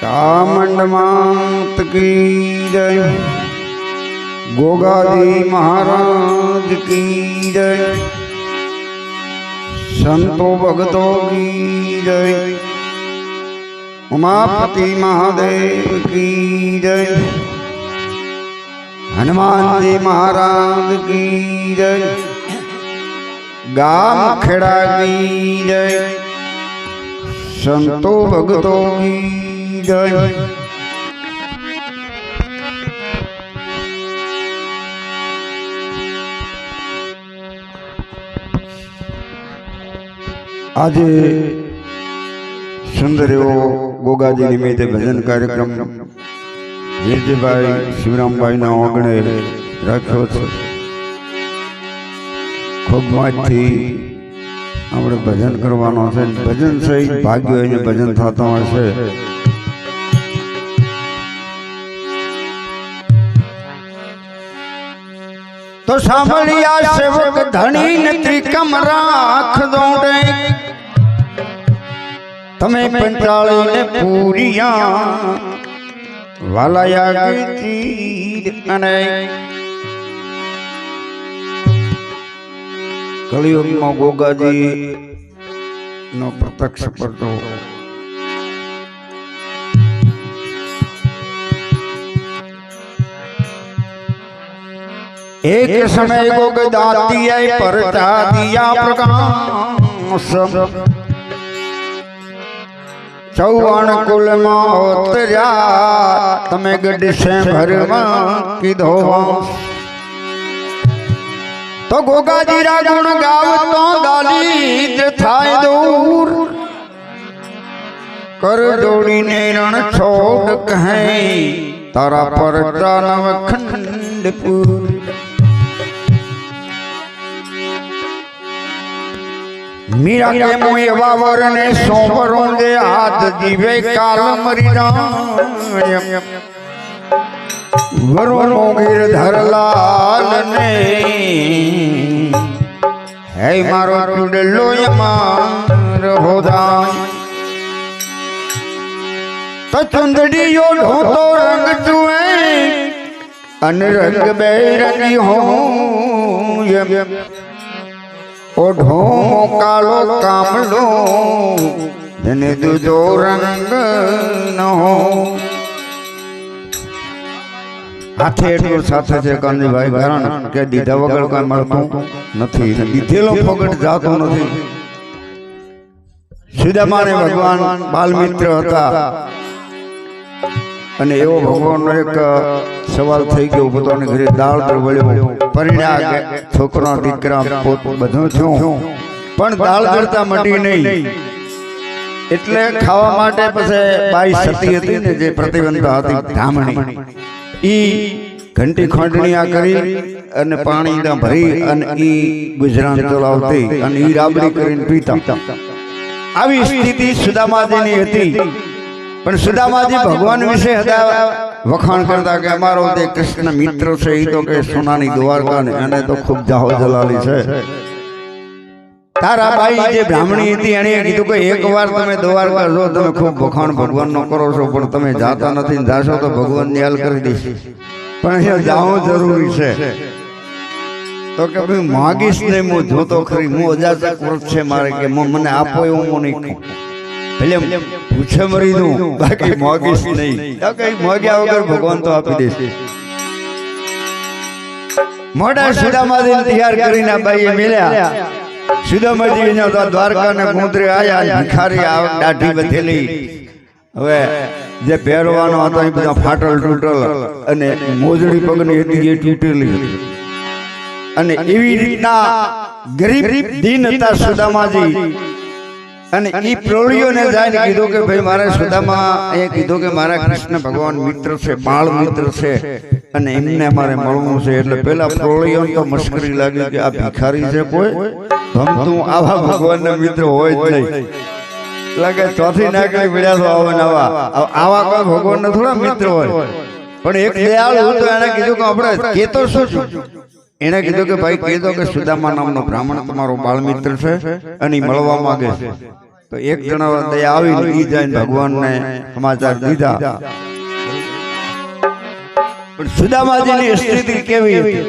ચામંડ કી જય. ગોગાજી મહારાજ કી જય. સંતો ભગતો કી જય. ઉમાપતિ મહાદેવ કી જય. હનુમાનજી મહારાજ કી જય. ગામ ખેડા કી જય. સંતો ભગતો કી જય આજે સુંદર એવો ગોગાજી નિમિત્તે ભજન કાર્યક્રમ વીરજીભાઈ શિવરામભાઈના ઓગણે રાખ્યો છે. ખૂબ મોજથી આપણે ભજન કરવાનો છે. ભજન સહિત ભાગ્યો એને ભજન થતો હશે તો સાંભળ્યા સેવક ધણી ને ત્રિકમ રાખ દોડે તમે પંચાળી ને પૂરિયા વાલાયા ગીતી અને કલિયુગમાં ગોગાજી નો પ્રત્યક્ષ પડતો એક સમય ગોગ દાતી પરચા દિયા પ્રકાશ ચૌવણ કુલમાં ઓતર્યા તમે ગઢશે ભરમાં કીધો તો ગોગાજીરા ગુણ ગાવતો દાલિદ્ર થાય દૂર કર દોડીને રણ છોડ કહે તારા પર નવ ખંડપુર મીરા કે હું એવા વરને સોંવરું જે હાથ દીવે કાલ મરી રામ વરુણ ગીર ધરલાલ ને હે મારો ચુડલો યમાર હોદા તો ચુંદડીયો ઢોતો રંગ ચુએ અન રંગ બેરંગી હો ઓઢો કાળો કામલો એને દૂધો રંગ નો હાથે એટલું સાથે છે કાનજીભાઈ કારણ કે દીધા વગર કઈ મળતું નથી. દીધેલો ફગટ જાતો નથી. સુદામાને ભગવાન બાલમિત્ર હતા. અને એવો ભગવાનનો એક સવાલ થઈ ગયો પોતાની ઘરે દાળ દળવળ્યો વળ્યો. પરિણા છોકરો દીકરા પોત બધું થયું. પણ દાળ દળતા મટી નહીં. એટલે ખાવા માટે પછી બાઈ સતી હતી ને જે પ્રતિબંધ હતી ધામણી ઈ ઘંટી ખંડણીયા કરી અને પાણી ભરી અને ઈ ગુજરાન ચલાવતી અને ઈ રાબડી કરીને પીતા. આવી સ્થિતિ સુદામાજીની હતી. પણ સુદામાજી ભગવાન વિશે હતા વખાણ કરતા કે અમારો જે કૃષ્ણ મિત્ર છે એ તો કે સોનાની દ્વારકા ને એને તો ખૂબ જાહો જલાલી છે. તારા બાઈ જે બ્રાહ્મણી હતી એને કીધું કે એકવાર તમે દ્વારકા જો તમે ખૂબ વખાણ ભગવાનનો કરો છો પણ તમે જાતા નથી જાશો તો ભગવાન નિહાલ કરી દઈશ. પણ અહીંયા જાવું જરૂરી છે. તો કે ભાઈ માગીશ ને હું જોતો ખરી હું અજાચક વ્રત છે મારે કે મને આપો એવું હું નહીં. ભલે પૂછે મરી દઉં. બાકી મોગીશ નહીં. કઈ મોગ્યા વગર ભગવાન તો આપી દેશે. મોટા સુદામાજી તૈયાર કરીને આ બાઈએ મેલ્યા. સુદામાજી તો દ્વારકા ને ગુંદરે આયા ભિખારી આવક દાઢી બથેલી હવે જે પહેરવાનો હતો એ બધા ફાટલ તૂટલ અને મોજડી પગની હતી એ તૂટેલી અને એવી રીતના ગરીબ દીન હતા સુદામાજી. અને એ પ્રોળીઓને જાય કીધું કે ભાઈ મારા સુદામાં એ કીધું કે મારા કૃષ્ણ ભગવાન મિત્ર છે બાળ મિત્ર છે. અને એમને મારે મળવું છે એટલે પેલા પ્રોળીઓ તો મશ્કરી લાગી કે આ ભિખારી છે કોઈ? ભમતું આવા ભગવાનના મિત્ર હોય જ નહીં. લાગે ચોથી નાકડી પીડ્યા તો આવા. નવા આવા કોઈ ભગવાનના થોડા મિત્ર હોય. પણ એક દયાળુ તો એને કીધું કે આપણે કેતો શું છું? એને કીધું કે ભાઈ કીધું કે સુદામા નામનો બ્રાહ્મણ તમારો બાળ મિત્ર છે અને મળવા માંગે છે. તો એક જણા દયા આવી ઈ જઈને ભગવાનને સમાચાર દીધા. પણ સુદામાજીની સ્થિતિ કેવી હતી?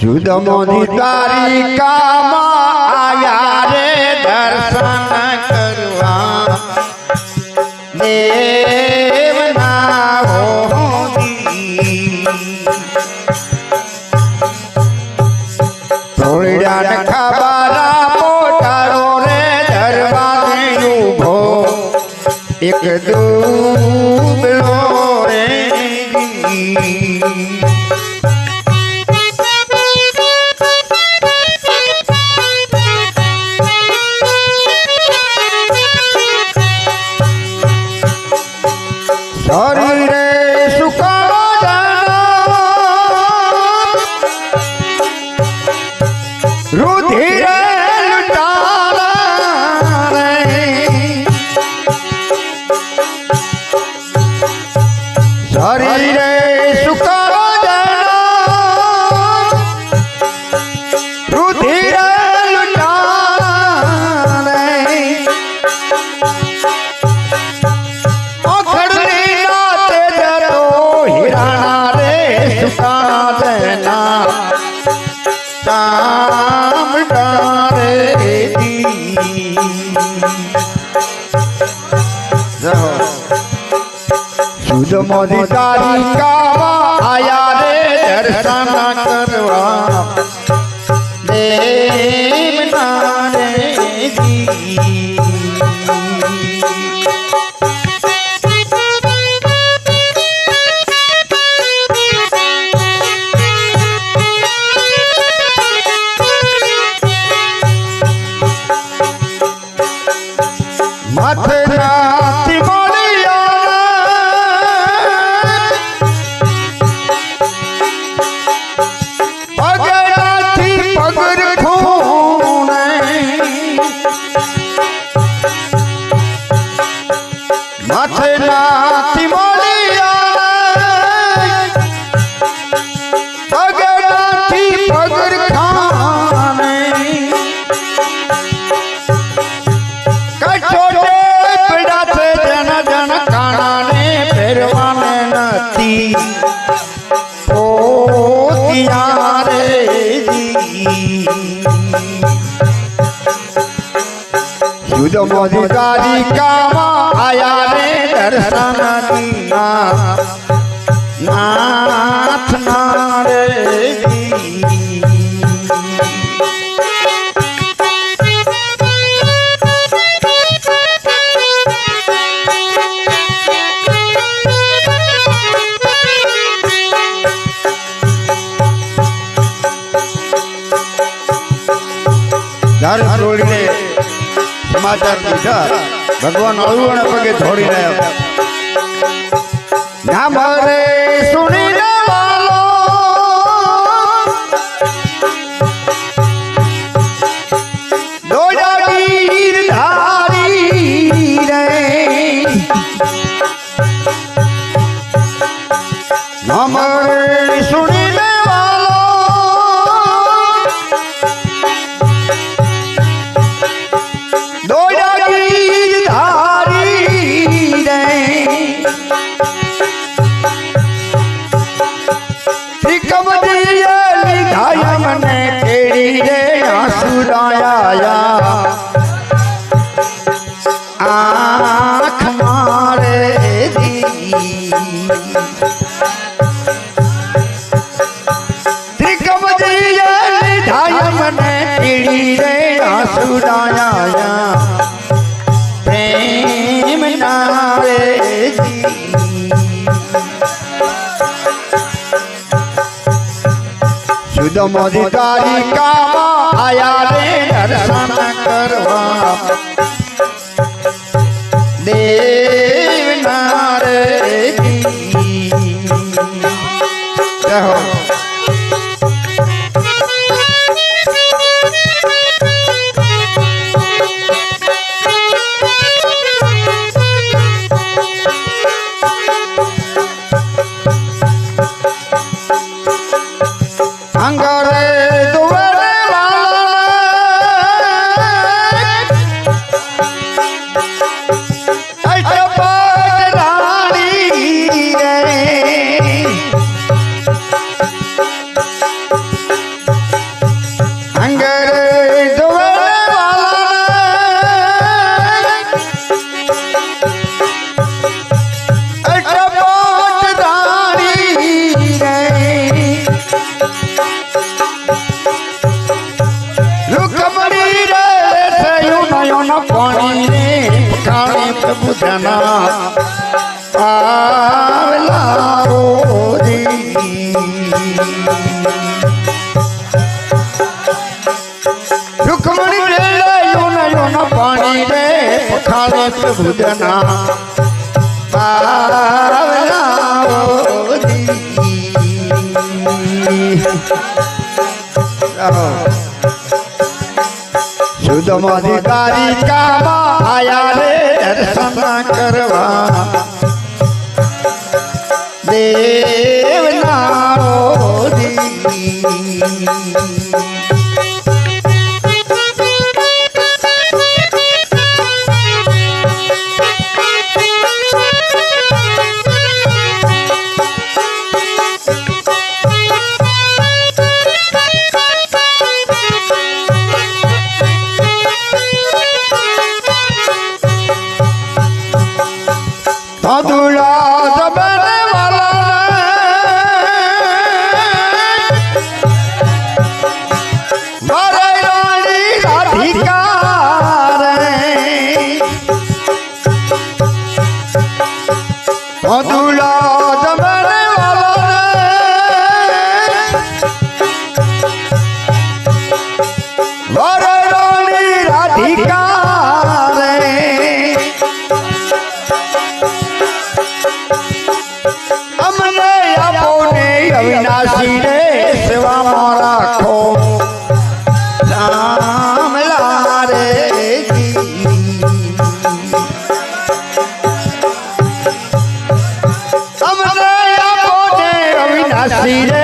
સુદામાજી તારી કામા આયા રે દર્શન કરવા. દેવના એક દૂબળો ありれ。મોદી તારી કાવા આયા રે દર્શન કરવા. દેવ રે જી માથે નાથી મળ્યા પગે નાથી પગર ખાને કચોટે પીડા છે જન જન કાણાને ફેરવાને નથી પોતિયા રે જી શુદ્ધ મોદી તારી કામાં આયા રે દર્શન દીના નાથ ના રે જી ઘર છોડીને સમાચાર દીધા ભગવાન અળુણ પગે ધોડી રહ્યા આસુરાયા પ્રેમ નારે શુદ્ધ મોદી તારી કામાં આયા રે દર્શન કરવા ધના શુદ્ધમાધિકારી કામાં આયા રે દર્શન કરવા. દેવના અધૂરા જબને Brasileiro.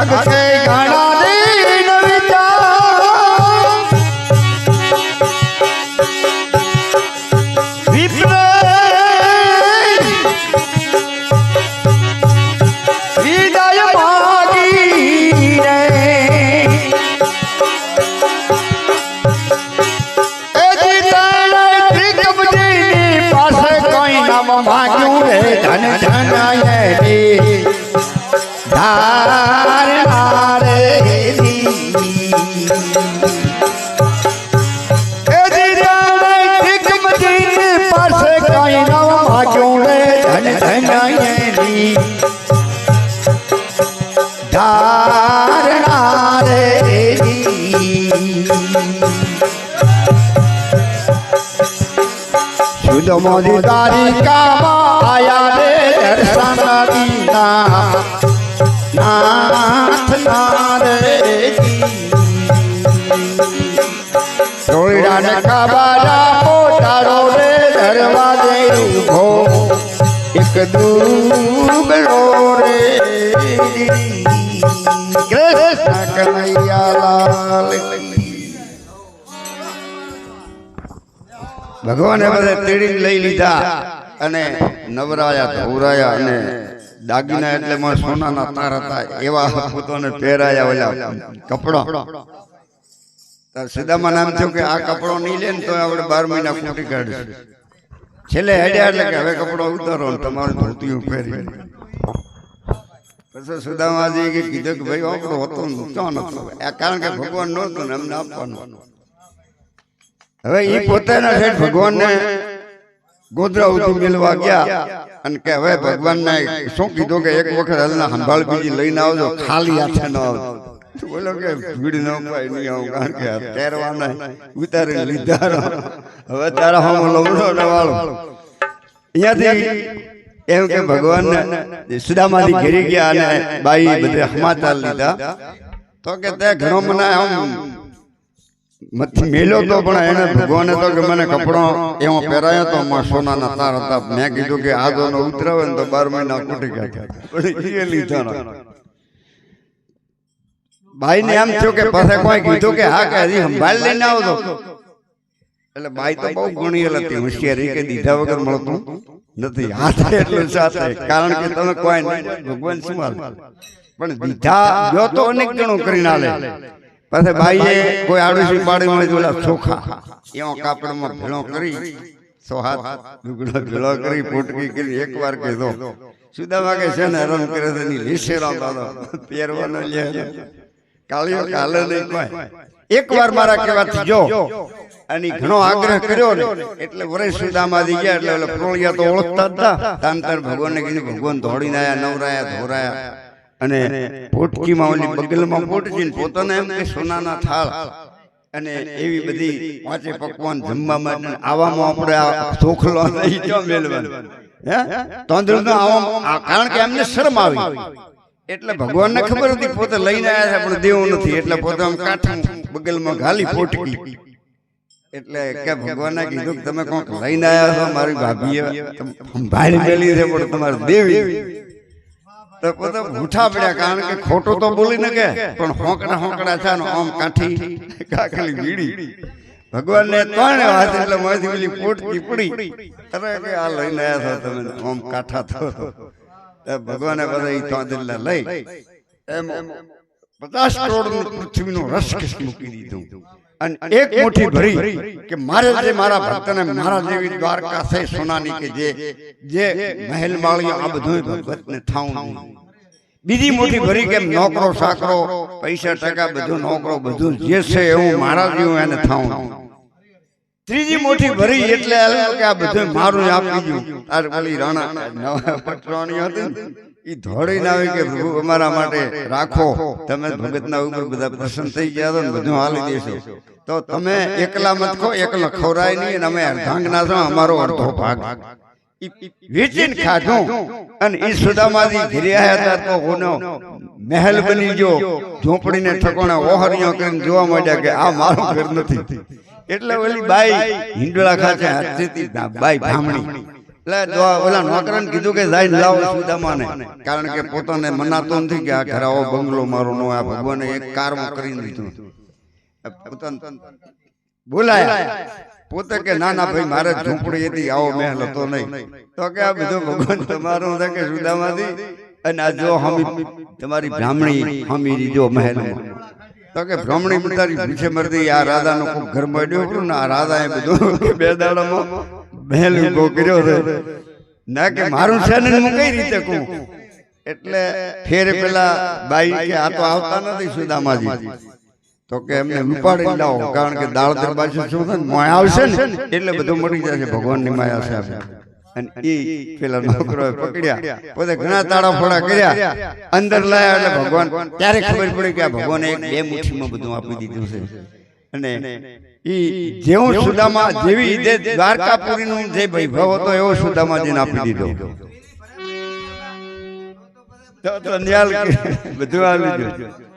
આગળ કે ઘણા શુદ્ધ મોદી તારી કામાં આયા રે દર્શન દીના નાથ નારે ટોળા ને કાબારા પોતારો રે દરવાજે ઊભો એક દુબળો રે ભગવાને બધા તેડી લઈ લીધા અને નવરાયા ધોરાયા અને દાગીના એટલે માં સોનાના તાર હતા, એવા પોતાને પહેરાયા ઓલા કપડો. સીધામાં નામ થયું કે આ કપડો નહીં લે ને તો આપણે બાર મહિના ખૂટી કાઢીશું. છેલ્લે હેડ્યા એટલે કે હવે કપડો ઉતારો તમારું ધોતી પહેરી. પછી સુદામાજી કીધું કે ભાઈ, આપણો હતો ને આ કારણ કે ભગવાન નહોતું ને એમને આપવાનું. હવે એ પોતાના શેઠ ભગવાનને ગોધરા ઉધી મેળવા ગયા. અને કે હવે ભગવાનને શું કીધું કે એક વખત હલના સંભાળ બીજી લઈને આવજો. ખાલી હાથે ન આવજો. બોલો કે ભીડ ન પાય નહીં આવું. કારણ કે પહેરવાના ઉતારી લીધા. હવે તારા હમ લવડો ને વાળો અહીંયાથી એમ કે ભગવાન સુદામાથી ઘેરી ગયા અને બાઈ બધે હમાતા લીધા. તો કે તે ઘણો મને આમ મેલ્યો તો પણ એને ભગવાને તો કે મને કપડો એવો પહેરાયો તો માં સોનાના તાર હતા. મેં કીધું કે આ દોનો ઉતરાવે ને તો બાર મહિના કુટી ગયા એ લીધા ભાઈ ને. એમ થયું કે પાસે કોઈ કીધું કે હા કે હજી સંભાળ લઈને આવો તો એટલે બાઈ તો બહુ ગણીએલ હતી હોશિયારી કે દીધા વગર મળતું નથી. હાથે એટલું સાથે. કારણ કે તમે કોઈ નહીં. ભગવાન શું પણ દીધા જો તો અનેક ગણું કરીને આલે પાસે બાઈએ કોઈ આડોશી પાડી મળે ઓલા ચોખા એવો કાપડમાં ભેળો કરી સો હાથ દુગડો ભેળો કરી પોટકી કરી એકવાર કીધો. સુદામા કે છે ને રન કરે તો એની લીસેરા દાદા. પહેરવાનો લે. કાળીઓ કાલે નહીં કોઈ. એકવાર મારા કહેવાથી જો. અને ઘણો આગ્રહ કર્યો ને. એટલે વરે સુદામાથી ગયા એટલે પ્રોળિયા તો ઓળખતા હતા તાંતર તાર ભગવાનને કીધું ભગવાન ધોડીને આયા નવરાયા ધોરાયા. અને પોટકીમાં ઓલી બગલમાં પોટકીને પોતાને એમ કે સોનાના થાળ. અને એવી બધી પાંચે પકવાન જમવા માટે. આવામાં આપણે આ ચોખલો નહીં ક્યાં મેળવાનું હે? તંદુરસ્ત આવામાં કારણ કે એમને શરમ આવી. એટલે ભગવાનને ખબર હતી પોતે લઈને આવ્યા છે પણ દેવું નથી. એટલે પોતે આમ કાઠું બગલમાં ઘાલી પોટકી. એટલે કે ભગવાને કીધું કે તમે કોઈક લઈને આવ્યા છો મારી ભાભીએ. સંભાળી મેલી છે પણ તમારે દેવી. તો પોતે ઉઠા પડ્યા કારણ કે ખોટું તો બોલી ન પણ હોંકડા હોંકડા છે આમ કાઠી. કાકલી બીડી ભગવાનને ત્રણ વાત એટલે મારી પેલી પોટકી પડી. અરે કે આ લઈને આવ્યા છો તમે આમ કાઠા થો. ભગવાને બધા એ ત્રણ લઈ. એમ પચાસ કરોડ પૃથ્વીનો રસ મૂકી દીધું. અને એક મુઠ્ઠી ભરી કે મારે જે મારા ભક્તને મારા જેવી દ્વારકા છે સોનાની કે જે જે મહેલ માળીઓ આ બધું ભગવતને થાવું બીજી મુઠ્ઠી ભરી કે નોકરો સાકરો પૈસા ટકા બધું નોકરો બધું જે છે એવું મારા જેવું એને થાવું ત્રીજી મોટી ભરી એટલે કે આ બધું મારું આપી દીધું તાર પેલી રાણા નવા પટરાણી હતી ને, ધોળી ના આવી કે પ્રભુ અમારા માટે રાખો. તમે ભગતના ઉપર બધા પ્રસન્ન થઈ ગયા તો બધું હાલી દેશો. તો તમે એકલા મત ખો એકલો ખવરાય નહીં અને અમે અર્ધાંગના છો અમારો અડધો ભાગ. વેચીને ખાધું અને એ સુદામાથી ઘરે આવ્યા હતા તો ઓનો મહેલ બની ગયો. ઝોપડીને ઠકોણે ઓહરિયો કરીને જોવા માંડ્યા કે આ મારું ઘર નથી. એટલે ઓલી બાઈ હિંડોળા ખાતે હાથથી બાઈ ભામણી એટલે ઓલા નોકરાને કીધું કે જાય લાવો સુદામાને. કારણ કે પોતાને મનાતો નથી કે આ ઘર આવો બંગલો મારો નો આ ભગવાને એક કારમાં કરી દીધું. પોતાને પોતે કે ના ના ભાઈ મારે ઝૂંપડી હતી આવો મહેલ હતો નહીં. તો કે આ બધું ભગવાન તમારું છે કે સુદામાથી અને આ જો હમી તમારી બ્રાહ્મણી હમી દીધો મહેલમાં. તો કે બ્રાહ્મણી બતારી પૂછે મરદી આ રાધાનો ઘર મળ્યો ને આ રાધાએ બધું બે દાડામાં મહેલ ઊભો કર્યો છે. ના કે મારું છે ને હું કઈ રીતે કહું? એટલે ફેર પેલા બાઈ કે આ તો આવતા નથી સુદામાજી. તો કે એમને ઉપાડી લાવો કારણ કે દાળ દરબાજી શું છે મોય આવશે ને? એટલે બધું મળી જશે ભગવાનની માયા છે આપણે. અને એ પેલા નોકરો પકડ્યા. પોતે ઘણા તાળા ફોડા કર્યા. અંદર લાયા એટલે ભગવાન ત્યારે ખબર પડી કે ભગવાને એક બે મુઠ્ઠીમાં બધું આપી દીધું છે. અને ઈ જેવું સુદામા જેવી જે દ્વારકાપુરીનું જે વૈભવ હતો એવો સુદામાજીને આપી દીધો. તો તો ન્યાલ કે બધું આવી ગયું.